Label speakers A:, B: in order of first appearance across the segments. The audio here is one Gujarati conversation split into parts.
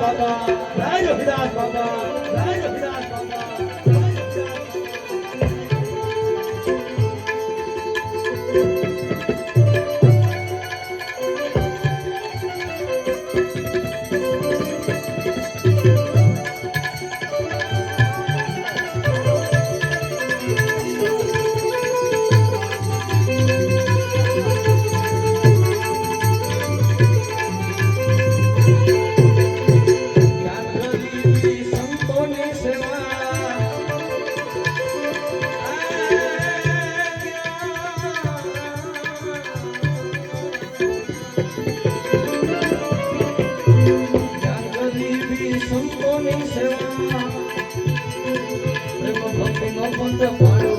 A: બાબા રાય રવિદાસ બાબા રાય ભક્તોની સેવા પ્રેમ ભક્તિનો પંથ પાડો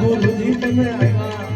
A: ગુરુજી તમે આવ્યા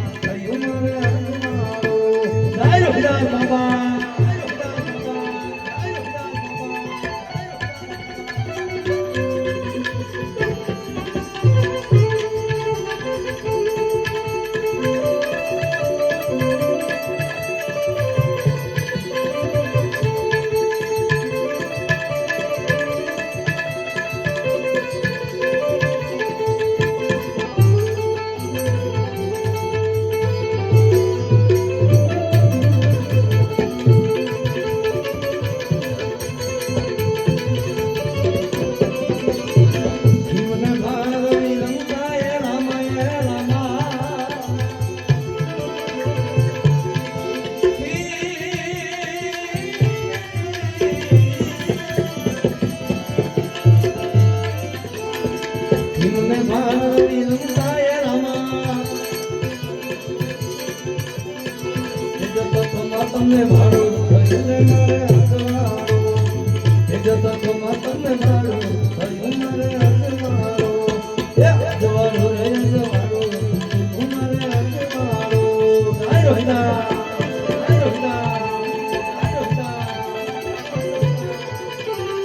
A: તમને ભાડું થયું ને મારે હસવારો એ જગતમાં તમને ભાડું થયું મારે હસવારો એ જવાનો રે જવાનો તું મારે હસવારો થાય રોહિલા